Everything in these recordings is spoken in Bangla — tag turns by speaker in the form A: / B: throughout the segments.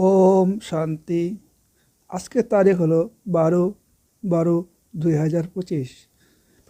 A: ওম শান্তি। আজকের তারিখ হলো বারো বারো দুই হাজার পঁচিশ।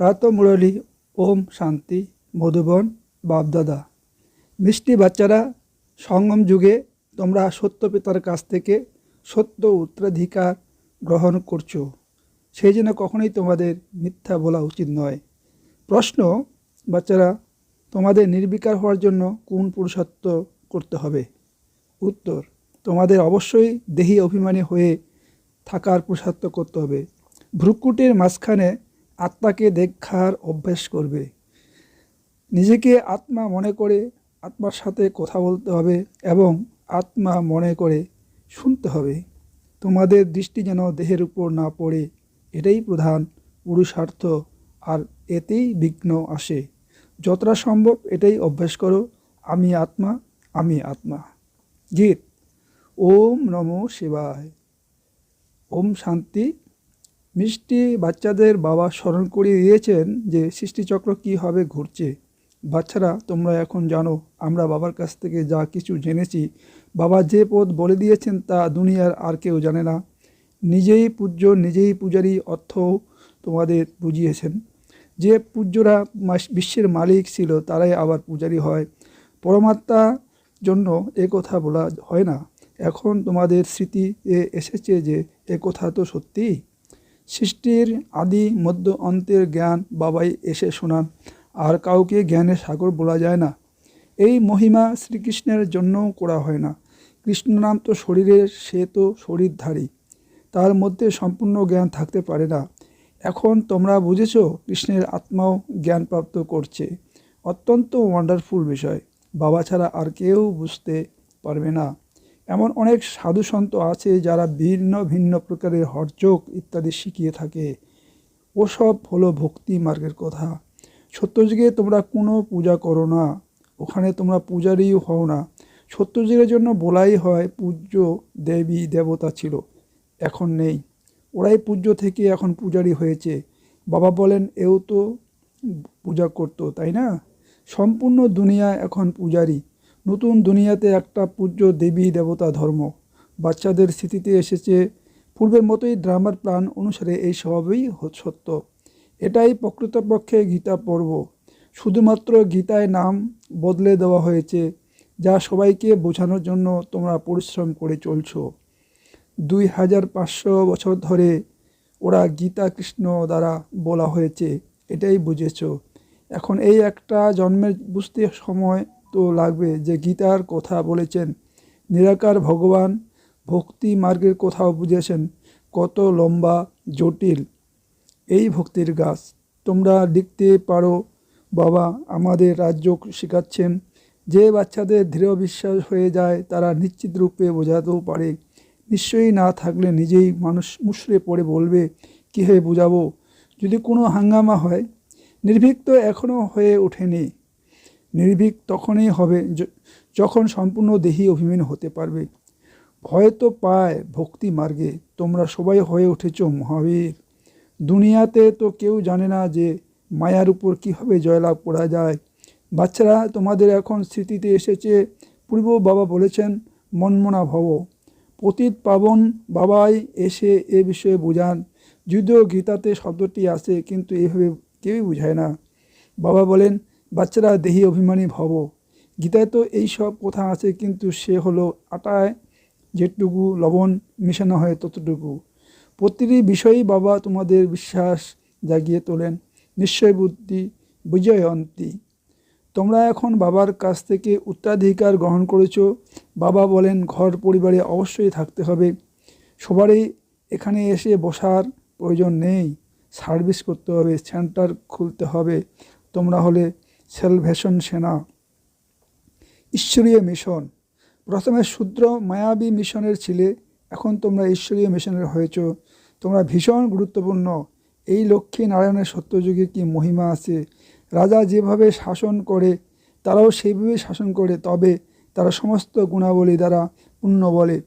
A: প্রাত মুরলী ওম শান্তি, মধুবন, বাপদাদা। মিষ্টি বাচ্চারা, সঙ্গম যুগে তোমরা সত্য পিতার কাছ থেকে সত্য উত্তরাধিকার গ্রহণ করছ। সেই জন্য কখনোই তোমাদের মিথ্যা বলা উচিত নয়। প্রশ্ন, বাচ্চারা, তোমাদের নির্বিকার হওয়ার জন্য কোন পুরুষত্ব করতে হবে? উত্তর তোমাদের অবশ্যই দেহি অভিমানী হয়ে থাকার পুরুষার্থ করতে হবে। ভ্রুকুটির মাঝখানে আত্মাকে দেখার অভ্যাস করবে। নিজেকে আত্মা মনে করে আত্মার সাথে কথা বলতে হবে এবং আত্মা মনে করে শুনতে হবে। তোমাদের দৃষ্টি যেন দেহের উপর না পড়ে, এটাই প্রধান পুরুষার্থ আর এতেই বিঘ্ন আসে। যতটা সম্ভব এটাই অভ্যাস করো, আমি আত্মা আমি আত্মা। গীত ওম নমো শিবায়। ওম শান্তি। মিষ্টি বাচ্চাদের বাবা স্মরণ করিয়ে দিয়েছেন যে সৃষ্টিচক্র কীভাবে ঘুরছে। বাচ্চারা, তোমরা এখন জানো, আমরা বাবার কাছ থেকে যা কিছু জেনেছি। বাবা যে পথ বলে দিয়েছেন তা দুনিয়ার আর কেউ জানে না। নিজেই পূজ্য, নিজেই পূজারী অর্থ তোমাদের বুঝিয়েছেন। যে পূজ্যরা বিশ্বের মালিক ছিল, তারাই আবার পূজারী হয়। পরমাত্মা জন্য এ কথা বলা হয় না। এখন তোমাদের স্মৃতি এ এসেছে যে এ কথা তো সত্যি। সৃষ্টির আদি মধ্য অন্তের জ্ঞান বাবাই এসে শোনান, আর কাউকে জ্ঞানের সাগর বলা যায় না। এই মহিমা শ্রীকৃষ্ণের জন্যও করা হয় না। কৃষ্ণ নাম তো শরীরের সে তো শরীরধারী। তার মধ্যে সম্পূর্ণ জ্ঞান থাকতে পারে না। এখন তোমরা বুঝেছ, কৃষ্ণের আত্মাও জ্ঞানপ্রাপ্ত করছে। অত্যন্ত ওয়ান্ডারফুল বিষয়। বাবা ছাড়া আর কেউ বুঝতে পারবে না। এমন অনেক সাধু সন্ত আছে যারা ভিন্ন ভিন্ন প্রকারের হরযোগ ইত্যাদি শিখিয়ে থাকে। ওসব হলো ভক্তি মার্গের কথা। সত্যযুগে তোমরা কোনো পূজা করো না। ওখানে তোমরা পূজারীও হও না। সত্যযুগের জন্য বলাই হয় পূজ্য দেবী দেবতা ছিল, এখন নেই। ওরাই পূজ্য থেকে এখন পূজারী হয়েছে। বাবা বলেন, এও তো পূজা করতো, তাই না? সম্পূর্ণ দুনিয়া এখন পূজারী। নতুন দুনিয়াতে একটা পূজ্য দেবী দেবতা ধর্ম। বাচ্চাদের স্মৃতিতে এসেছে, পূর্বের মতোই ড্রামার প্ল্যান অনুসারে এই স্বভাবই সত্য। এটাই প্রকৃতপক্ষে গীতা পর্ব। শুধুমাত্র গীতায় নাম বদলে দেওয়া হয়েছে, যা সবাইকে বোঝানোর জন্য তোমরা পরিশ্রম করে চলছো। দুই হাজার পাঁচশো বছর ধরে ওরা গীতা কৃষ্ণ দ্বারা বলা হয়েছে, এটাই বুঝেছ। এখন এই একটা জন্মের বুঝতে সময় তো লাগবে যে গীতার কথা বলেছেন। নিরাকার ভগবান ভক্তি মার্গের কথাও বুঝেছেন। কত লম্বা, জটিল। এই ভক্তির গাছ, তোমরা লিখতে পারো, বাবা আমাদের রাজ্য শেখাচ্ছেন। যে বাচ্চাদের দৃঢ় বিশ্বাস হয়ে যায়, তারা নিশ্চিত রূপে বোঝাতেও পারে। নিশ্চয়ই না থাকলে নিজেই মানুষ মুশড়ে পড়ে বলবে কীভাবে বোঝাবো? যদি কোনো হাঙ্গামা হয়, নির্ভীক তো এখনও হয়ে ওঠেনি। নির্ভীক তখনই হবে যখন সম্পূর্ণ দেহি অভিমান হতে পারবে। ভয় তো পায় ভক্তি মার্গে, তোমরা সবাই হয়ে উঠেছ মহাবীর। দুনিয়াতে তো কেউ জানে না যে মায়ার উপর কীভাবে জয়লাভ করা যায়। বাচ্চারা, তোমাদের এখন স্মৃতিতে এসেছে, পূর্ব বাবা বলেছেন, মনমনা ভব। পতিত পাবন বাবাই এসে এ বিষয়ে বোঝান। যদিও গীতাতে শব্দটি আছে, কিন্তু এভাবে কেউই বুঝায় না। বাবা বলেন বাচ্চারা দেহি অভিমানী ভব। গীতায় তো এই সব কথা আছে, কিন্তু সে হলো আটায় যেটুকু লবণ মেশানো হয় ততটুকু। প্রতিটি বিষয়েই বাবা তোমাদের বিশ্বাস জাগিয়ে তোলেন। নিশ্চয় বুদ্ধি বিজয়ন্তী তোমরা এখন বাবার কাছ থেকে উত্তরাধিকার গ্রহণ করেছ। বাবা বলেন, ঘর পরিবারে অবশ্যই থাকতে হবে। সবারই এখানে এসে বসার প্রয়োজন নেই। সার্ভিস করতে হবে, সেন্টার খুলতে হবে। তোমরা হলে সেলভেশন সেনা। ঈশ্বরীয় মিশন। প্রথমে শূদ্র মায়াবী মিশনের ছিলে, এখন তোমরা ঈশ্বরীয় মিশনের হয়েছ। তোমরা ভীষণ গুরুত্বপূর্ণ। এই লক্ষ্মী নারায়ণের সত্যযুগে কি মহিমা আছে? রাজা যেভাবে শাসন করে, তারাও সেইভাবে শাসন করে, তবে তারা সমস্ত গুণাবলী দ্বারা পূর্ণ বলে।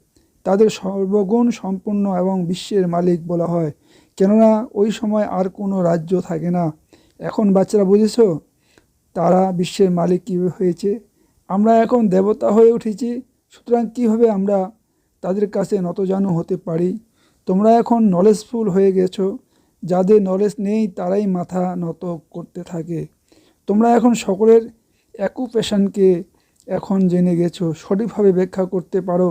A: তাদের সর্বগুণ সম্পূর্ণ এবং বিশ্বের মালিক বলা হয়। কেননা ওই সময় আর কোনো রাজ্য থাকে না। এখন বাচ্চারা বুঝেছ? তারা বিশ্বের মালিক কীভাবে হয়েছে? আমরা এখন দেবতা হয়ে উঠেছি, সুতরাং কীভাবে আমরা তাদের কাছে নতজানু হতে পারি? তোমরা এখন নলেজফুল হয়ে গেছো, যাদের নলেজ নেই তারাই মাথা নত করতে থাকে। তোমরা এখন সকলের অ্যাকুপেশনকে এখন জেনে গেছো, সঠিকভাবে ব্যাখ্যা করতে পারো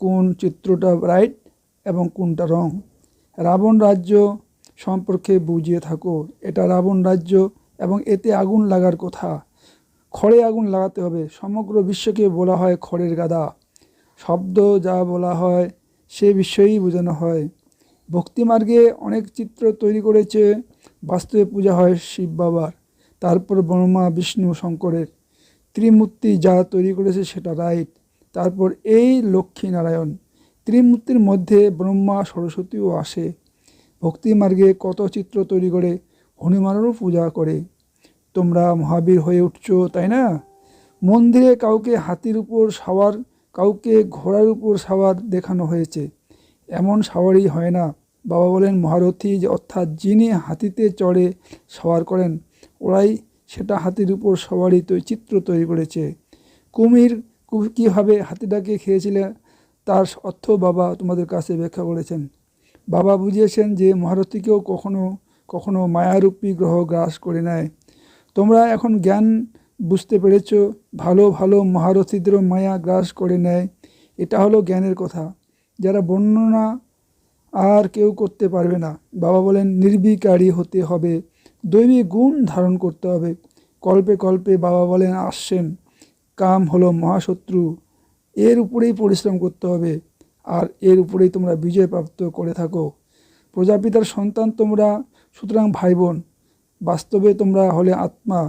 A: কোন চিত্রটা রাইট এবং কোনটা রং। রাবণ রাজ্য সম্পর্কে বুঝিয়ে থাকো। এটা রাবণ রাজ্য এবং এতে আগুন লাগার কথা। খড়ে আগুন লাগাতে হবে। সমগ্র বিশ্বকে বলা হয় খড়ের গাদা। শব্দ যা বলা হয়, সে বিষয়েই বোঝানো হয়। ভক্তিমার্গে অনেক চিত্র তৈরি করেছে। বাস্তবে পূজা হয় শিব বাবার। তারপর ব্রহ্মা, বিষ্ণু, শঙ্করের। ত্রিমূর্তি যা তৈরি করেছে সেটা রাইট। তারপর এই লক্ষ্মী নারায়ণ ত্রিমূর্তির মধ্যে ব্রহ্মা, সরস্বতীও আসে। ভক্তিমার্গে কত চিত্র তৈরি করে হনুমানেরও পূজা করে। তোমরা মহাবীর হয়ে উঠছো, তাই না? মন্দিরে কাউকে হাতির উপর সাওয়ার, কাউকে ঘোড়ার উপর সাওয়ার দেখানো হয়েছে। এমন সাওয়ারই হয় না। বাবা বলেন, মহারথী যে অর্থাৎ যিনি হাতিতে চড়ে সাওয়ার করেন, ওরাই সেটা হাতির উপর সবারই তো, চিত্র তৈরি করেছে। কুমির কীভাবে হাতিটাকে খেয়েছিলে, তার অর্থ বাবা তোমাদের কাছে ব্যাখ্যা করেছেন। বাবা বুঝিয়েছেন যে মহারথীকেও কখনো কখনো মায়ারূপী গ্রহ গ্রাস করে নেয়। তোমরা এখন জ্ঞান বুঝতে পেরেছ, ভালো ভালো মহারথীদেরও মায়া গ্রাস করে নেয়। এটা হলো জ্ঞানের কথা। যারা বর্ণনা আর কেউ করতে পারবে না। বাবা বলেন, নির্বিকারী হতে হবে। দৈবিক গুণ ধারণ করতে হবে। কল্পে কল্পে বাবা বলেন আসছেন কাম হলো মহাশত্রু। এর উপরেই পরিশ্রম করতে হবে। আর এর উপরেই তোমরা বিজয় প্রাপ্ত করে থাকো। প্রজাপিতার সন্তান তোমরা সুতরাং ভাই বোন বাস্তবে তোমরা হলে আত্মা।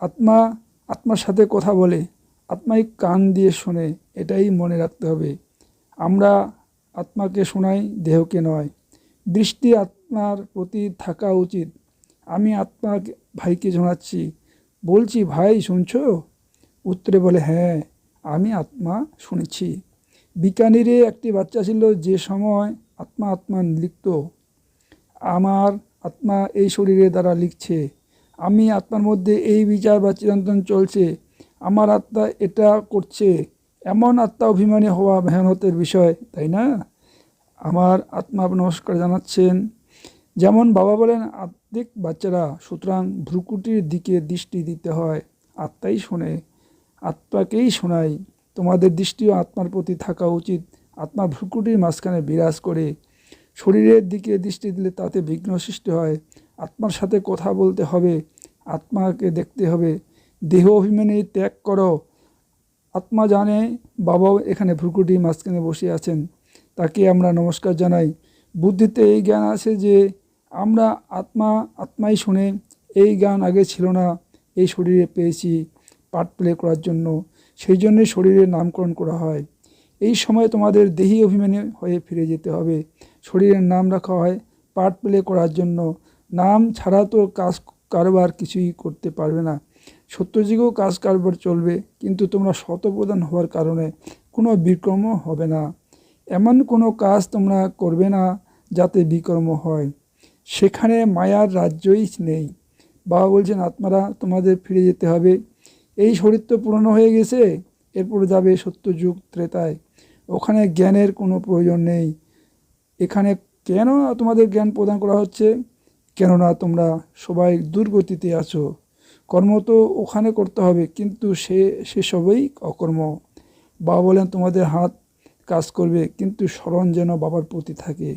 A: আত্মা, আত্মার সাথে কথা বলে, আত্মাই কান দিয়ে শোনে, এটাই মনে রাখতে হবে। আমরা আত্মাকে শোনাই, দেহকে নয়। দৃষ্টি আত্মার প্রতি থাকা উচিত। আমি আত্মা ভাইকে শোনাচ্ছি। বলছি, ভাই, শুনছো? উত্তরে বলে হ্যাঁ আমি আত্মা শুনেছি। বিকানিরে একটি বাচ্চা ছিল, যে সময় আত্মা আত্মা লিখত আমার আত্মা এই শরীরের দ্বারা লিখছে, আমি আত্মার মধ্যে এই বিচার বা চিরন্তন চলছে। আমার আত্মা এটা করছে। এমন আত্মা অভিমানী হওয়া মেহনতের বিষয়, তাই না? আমার আত্মা নমস্কার জানাচ্ছেন, যেমন বাবা বলেন, আত্মিক বাচ্চারা সুতরাং ভ্রুকুটির দিকে দৃষ্টি দিতে হয়। আত্মাই শোনে, আত্মাকেই শোনাই। তোমাদের দৃষ্টিও আত্মার প্রতি থাকা উচিত। আত্মা ভ্রুকুটির মাঝখানে বিরাজ করে। শরীরের দিকে দৃষ্টি দিলে তাতে বিঘ্ন সৃষ্টি হয়। আত্মার সাথে কথা বলতে হবে, আত্মাকে দেখতে হবে। দেহ অভিমানে ত্যাগ করো। আত্মা জানে, বাবাও এখানে ভ্রুকুটি মাঝখানে বসে আছেন। তাকে আমরা নমস্কার জানাই। বুদ্ধিতে এই জ্ঞান আছে যে, আমরা আত্মা, আত্মাই শুনে এই জ্ঞান আগে ছিল না, এই শরীরে পেয়েছি পার্ট প্লে করার জন্য। সেই জন্যই শরীরের নামকরণ করা হয়। এই সময় তোমাদের দেহি অভিমানী হয়ে ফিরে যেতে হবে। শরীরের নাম রাখা হয় পার্ট প্লে করার জন্য। নাম ছাড়া তো কাজ কারবার কিছুই করতে পারবে না। সত্যযুগেও কাজ কারবার চলবে, কিন্তু তোমরা শতপ্রদান হওয়ার কারণে কোনো বিক্রম হবে না। এমন কোনো কাজ তোমরা করবে না যাতে বিক্রম হয়। সেখানে মায়ার রাজ্যই নেই। বাবা বলছেন, আত্মারা তোমাদের ফিরে যেতে হবে। এই শরীর তো পুরনো হয়ে গেছে, এরপর যাবে সত্যযুগ ত্রেতায়। ওখানে জ্ঞানের কোনো প্রয়োজন নেই। এখানে কেন তোমাদের জ্ঞান প্রদান করা হচ্ছে? কেননা তোমরা সবাই দুর্গতিতে আছো। কর্ম তো ওখানে করতে হবে, কিন্তু সে সেসবই অকর্ম। বাবা বলেন, তোমাদের হাত কাজ করবে, কিন্তু স্মরণ যেন বাবার প্রতি থাকে।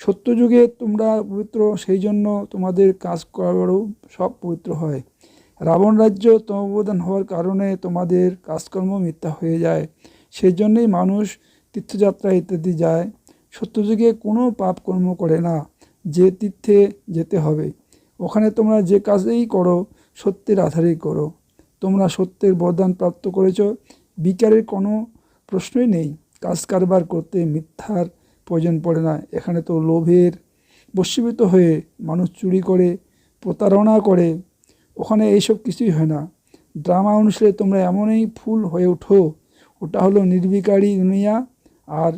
A: সত্যযুগে তোমরা পবিত্র, সেই জন্য তোমাদের কাজ করারও সব পবিত্র হয়। রাবণ রাজ্য তমবদান হওয়ার কারণে তোমাদের কাজকর্ম মিথ্যা হয়ে যায়। সেই জন্যই মানুষ তীর্থযাত্রা ইত্যাদি যায়। সত্যযুগে কোনো পাপ কর্ম করে না, যে তীর্থে যেতে হবে। ওখানে তোমরা যে কাজেই করো, সত্যের আধারেই করো। তোমরা সত্যের বরদান প্রাপ্ত করেছ, বিকারের কোনো প্রশ্নই নেই। কাজ কারবার করতে মিথ্যার প্রয়োজন পড়ে না। এখানে তো লোভের বশীভূত হয়ে মানুষ চুরি করে, প্রতারণা করে। ওখানে এইসব কিছুই হয় না। ড্রামা অনুসারে তোমরা এমনই ফুল হয়ে ওঠো। ওটা হলো নির্বিকারী দুনিয়া আর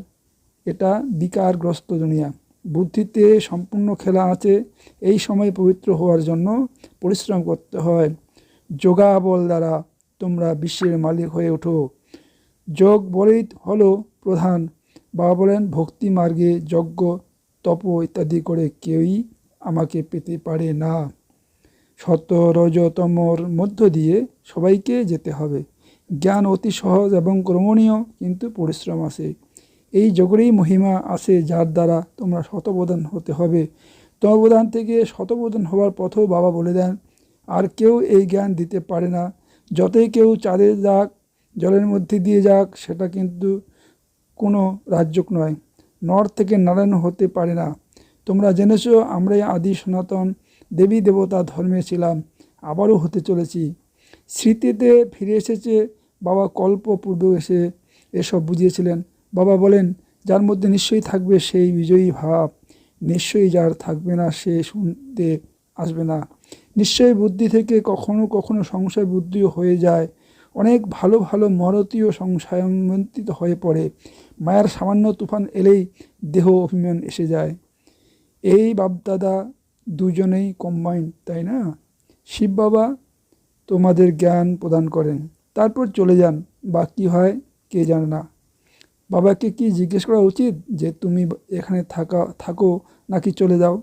A: এটা বিকারগ্রস্ত দুনিয়া। বুদ্ধিতে সম্পূর্ণ খেলা আছে, এই সময় পবিত্র হওয়ার জন্য পরিশ্রম করতে হয়। যোগা বল দ্বারা তোমরা বিশ্বের মালিক হয়ে ওঠো। যোগ বলেই হলো প্রধান। বাবা বলেন, ভক্তি মার্গে যজ্ঞ, তপ ইত্যাদি করে কেউই আমাকে পেতে পারে না। শত রজতমর মধ্য দিয়ে সবাইকে যেতে হবে। জ্ঞান অতি সহজ এবং ক্রমণীয়, কিন্তু পরিশ্রম আছে। এই যোগেরই মহিমা আছে, যার দ্বারা তোমরা শতপ্রধান হতে হবে। তমপ্রধান থেকে শতপ্রধান হওয়ার পথও বাবা বলে দেন, আর কেউ এই জ্ঞান দিতে পারে না। যতই কেউ চাঁদে যাক, জলের মধ্যে দিয়ে যাক, সেটা কিন্তু কোনো রাজ্যক নয়। নর থেকে নারায়ণ হতে পারে না। তোমরা জেনেছ, আমরাই আদি সনাতন, দেবী দেবতা ধর্মে ছিলাম, আবারও হতে চলেছি। স্মৃতিতে ফিরে এসেছে, বাবা কল্প পূর্বে এসে এসব বুঝিয়েছিলেন। বাবা বলেন, যার মধ্যে নিশ্চয়ই থাকবে সেই বিজয়ী ভাব, নিশ্চয়ই যার থাকবে না সে শুনতে আসবে না। নিশ্চয়ই বুদ্ধি থেকে কখনো কখনো সংশয় বুদ্ধিও হয়ে যায়। অনেক ভালো ভালো মরতীয় সংশয়মন্ত্রিত হয়ে পড়ে। মায়ার সামান্য তুফান এলেই দেহ অভিমান এসে যায়। এই বাপদাদা দুজনেই কম্বাইন তাই না? শিব বাবা তোমাদের জ্ঞান প্রদান করেন। তারপর চলে যান। বা কী হয় কে জানে না। বাবাকে কি জিজ্ঞেস করা উচিত যে তুমি এখানে থাকা, থাকো নাকি চলে যাও?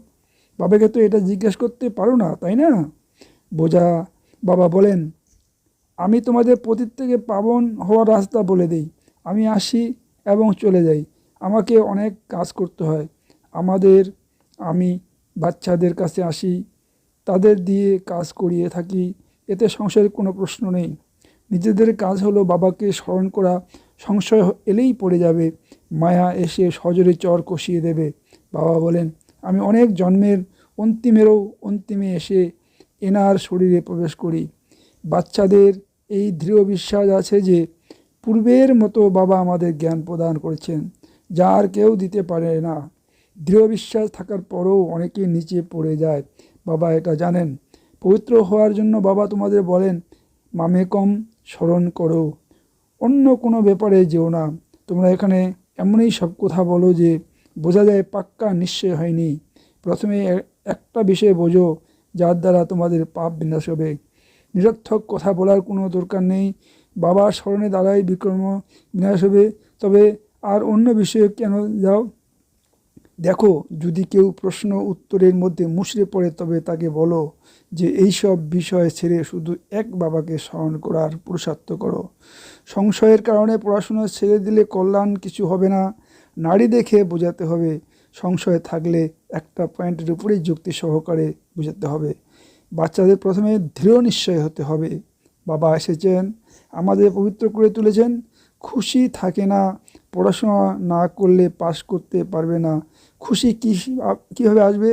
A: বাবাকে তো এটা জিজ্ঞেস করতে পারো না, তাই না? বোঝা, বাবা বলেন, আমি তোমাদের পতীত থেকে পাবন হওয়ার রাস্তা বলে দিই। আমি আসি এবং চলে যাই। আমাকে অনেক কাজ করতে হয়। আমাদের, আমি বাচ্চাদের কাছে আসি। তাদের দিয়ে কাজ করিয়ে থাকি। এতে সংশয়ের কোনো প্রশ্ন নেই। নিজেদের কাজ হলো বাবাকে স্মরণ করা সংশয় এলেই পড়ে যাবে। মায়া এসে সজরে চর কষিয়ে দেবে। বাবা বলেন, আমি অনেক জন্মের অন্তিমেরও অন্তিমে এসে এনার শরীরে প্রবেশ করি। বাচ্চাদের এই দৃঢ় বিশ্বাস আছে যে, পূর্বের মতো বাবা আমাদের জ্ঞান প্রদান করেছেন, যা আর কেউ দিতে পারে না। দৃঢ় বিশ্বাস থাকার পরেও অনেকে নিচে পড়ে যায়। বাবা এটা জানেন। পবিত্র হওয়ার জন্য বাবা তোমাদের বলেন, মামে কম স্মরণ করো অন্য কোনো ব্যাপারে যেও না। তোমরা এখানে এমনই সব কথা বলো যে বোঝা যায় পাক্কা নিশ্চয় হয়নি। প্রথমে একটা বিষয়ে বোঝো, যার দ্বারা তোমাদের পাপ বিনাশ হবে। নিরর্থক কথা বলার কোনো দরকার নেই। বাবার স্মরণে দ্বারাই বিক্রম বিনাশ হবে। তবে আর অন্য বিষয়ে কেন যাও? দেখো, যদি কেউ প্রশ্ন উত্তরের মধ্যে মুশড়ে পড়ে, তবে তাকে বলো যে, এইসব বিষয় ছেড়ে শুধু এক বাবাকে স্মরণ করার পুরুষার্থ করো। সংশয়ের কারণে পড়াশোনা ছেড়ে দিলে কল্যাণ কিছু হবে না। নারী দেখে বোঝাতে হবে। সংশয় থাকলে একটা পয়েন্টের উপরেই যুক্তি সহকারে বোঝাতে হবে। বাচ্চাদের প্রথমে দৃঢ় নিশ্চয় হতে হবে। বাবা এসেছেন, আমাদের পবিত্র করে তুলেছেন। খুশি থাকে না, পড়াশোনা না করলে পাশ করতে পারবে না। খুশি কী কীভাবে আসবে?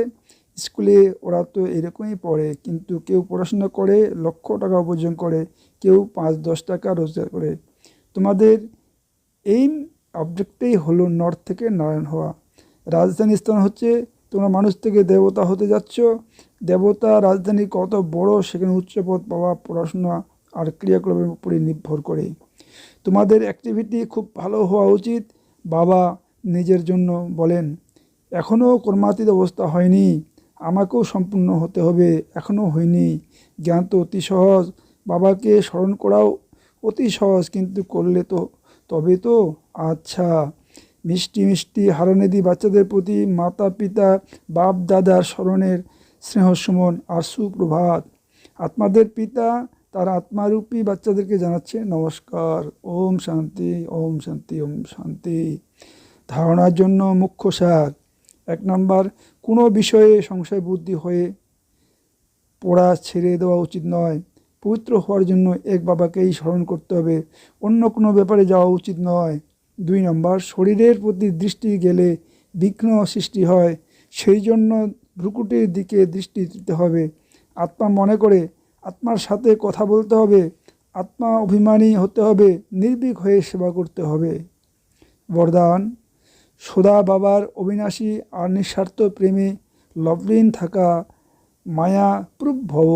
A: স্কুলে ওরা তো এরকমই পড়ে, কিন্তু কেউ পড়াশোনা করে, লক্ষ টাকা উপার্জন করে, কেউ পাঁচ, দশ টাকা রোজগার করে। তোমাদের এই অবজেক্টটাই হলো নর্থ থেকে নারায়ণ হওয়া। রাজধানী স্থান হচ্ছে, তোমরা মানুষ থেকে দেবতা হতে যাচ্ছ। দেবতা রাজধানী কত বড়, সেখানে উচ্চপদ পাওয়া, পড়াশোনা আর ক্রিয়াকলাপের উপরে নির্ভর করে। তোমাদের অ্যাক্টিভিটি খুব ভালো হওয়া উচিত। বাবা নিজের জন্য বলেন এখনও কর্মাতীত অবস্থা হয়নি। আমাকেও সম্পূর্ণ হতে হবে এখনও হয়নি। জ্ঞান তো অতি সহজ। বাবাকে স্মরণ করাও অতি সহজ, কিন্তু করলে তো, তবে তো। আচ্ছা মিষ্টি মিষ্টি হারানেদি বাচ্চাদের প্রতি মাতা পিতা বাপ দাদার স্মরণের স্নেহ সুমন আর সুপ্রভাত। আত্মাদের পিতা তার আত্মারূপী বাচ্চাদেরকে জানাচ্ছে নমস্কার। ওম শান্তি ওম শান্তি ওম শান্তি। ধারণার জন্য মুখ্য সার। এক নম্বর, কোনো বিষয়ে সংশয় বুদ্ধি হয়ে পড়া ছেড়ে দেওয়া উচিত নয়। পবিত্র হওয়ার জন্য এক বাবাকেই স্মরণ করতে হবে, অন্য কোনো ব্যাপারে যাওয়া উচিত নয়। দুই নম্বর, শরীরের প্রতি দৃষ্টি গেলে বিঘ্ন সৃষ্টি হয়, সেই জন্য ভ্রুকুটির দিকে দৃষ্টি দিতে হবে। আত্মা মনে করে, আত্মার সাথে কথা বলতে হবে, আত্মা অভিমানী হতে হবে, নির্ভীক হয়ে সেবা করতে হবে। বরদান। সদা বাবার অবিনাশী আর নিঃস্বার্থ প্রেমে লবলীন থাকা মায়া প্রুভ ভব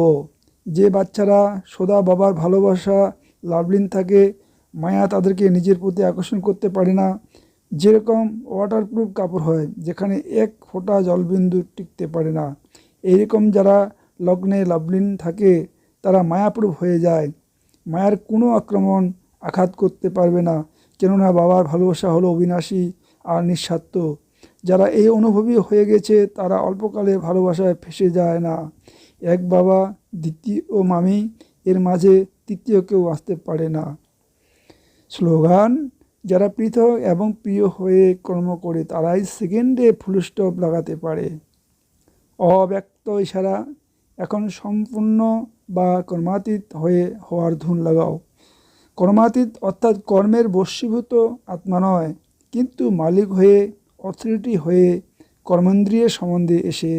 A: যে বাচ্চারা সদা বাবার ভালোবাসা লাভলীন থাকে, মায়া তাদেরকে নিজের প্রতি আকর্ষণ করতে পারে না। যেরকম ওয়াটারপ্রুফ কাপড় হয়, যেখানে এক ফোঁটা জলবিন্দু টিকতে পারে না। এইরকম যারা লগ্নে লাভলীন থাকে, তারা মায়াপ্রুফ হয়ে যায়। মায়ার কোনো আক্রমণ আঘাত করতে পারবে না। কেননা বাবার ভালোবাসা হলো অবিনাশী আর নিঃস্বার্থ। যারা এই অনুভবী হয়ে গেছে, তারা অল্পকালে ভালোবাসায় ফেসে যায় না। এক বাবা, দ্বিতীয় মামি, এর মাঝে তৃতীয় কেউ আসতে পারে না। স্লোগান, যারা পৃথক এবং প্রিয় হয়ে কর্ম করে, তারাই সেকেন্ডে ফুল স্টপ লাগাতে পারে। অব্যক্ত ইশারা, এখন সম্পূর্ণ বা কর্মাতীত হয়ে হওয়ার ধুন লাগাও। কর্মাতীত অর্থাৎ কর্মের বশীভূত আত্মা নয় কিন্তু মালিক হয়ে, অথরিটি হয়ে, কর্মেন্দ্রিয় সম্বন্ধে এসে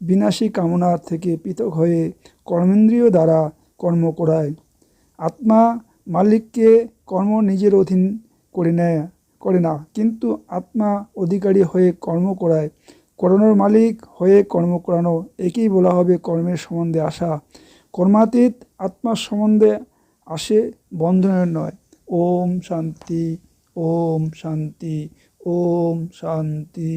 A: বিনাশী কামনার থেকে পৃথক হয়ে কর্মেন্দ্রিয় দ্বারা কর্ম করায়। আত্মা মালিককে কর্ম নিজের অধীন করে নেয়, করে না। কিন্তু আত্মা অধিকারী হয়ে কর্ম করায়। করানোর মালিক হয়ে কর্ম করানো, একেই বলা হবে কর্মের সম্বন্ধে আসা। কর্মাতীত আত্মার সম্বন্ধে আসে বন্ধনের নয়। ওম শান্তি। ওম শান্তি ওম শান্তি